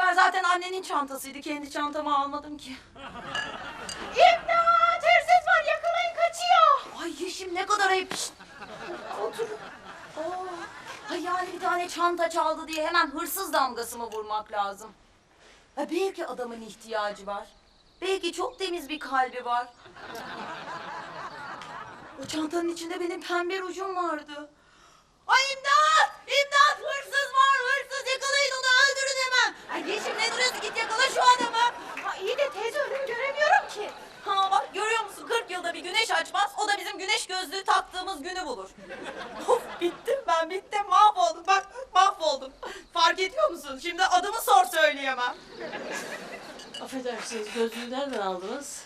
anneannenin çantasıydı. Kendi çantamı almadım ki. İmdat! Hırsız var yakalayın kaçıyor. Ay Yeşim ne kadar ayıp. Şşt! Otur. Oo. Ay yani bir tane çanta çaldı diye hemen hırsız damgası mı vurmak lazım? Ha, belki adamın ihtiyacı var. Belki çok temiz bir kalbi var. O çantanın içinde benim pembe rujum vardı. Ay imdat! İmdat! Hırsız var! Hırsız! Yakalayın onu öldürün hemen! Ay Yeşim ne duruyorsun? Git yakala şu adamı! Ha, iyi de teyze önümü göremiyorum ki. Ha bak görüyor musun 40 yılda bir güneş açmaz o da bizim güneş gözlüğü taktığımız günü bulur. of bittim ben bittim mahvoldum bak mahvoldum. Fark ediyor musun şimdi adımı sor söyleyemem. Affedersiniz gözlüğü nereden aldınız?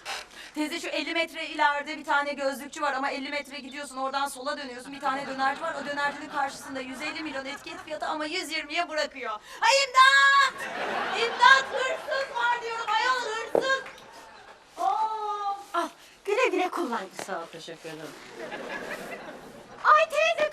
Teyze şu 50 metre ileride bir tane gözlükçü var ama 50 metre gidiyorsun oradan sola dönüyorsun bir tane dönerci var o dönercinin karşısında 150 milyon etiket fiyatı ama 120'ye bırakıyor. Ay imdat! İmdat hırsız var diyorum ayol hırsız. Of! Al güle güle kullan. Sağ ol teşekkür ederim. Ay teyze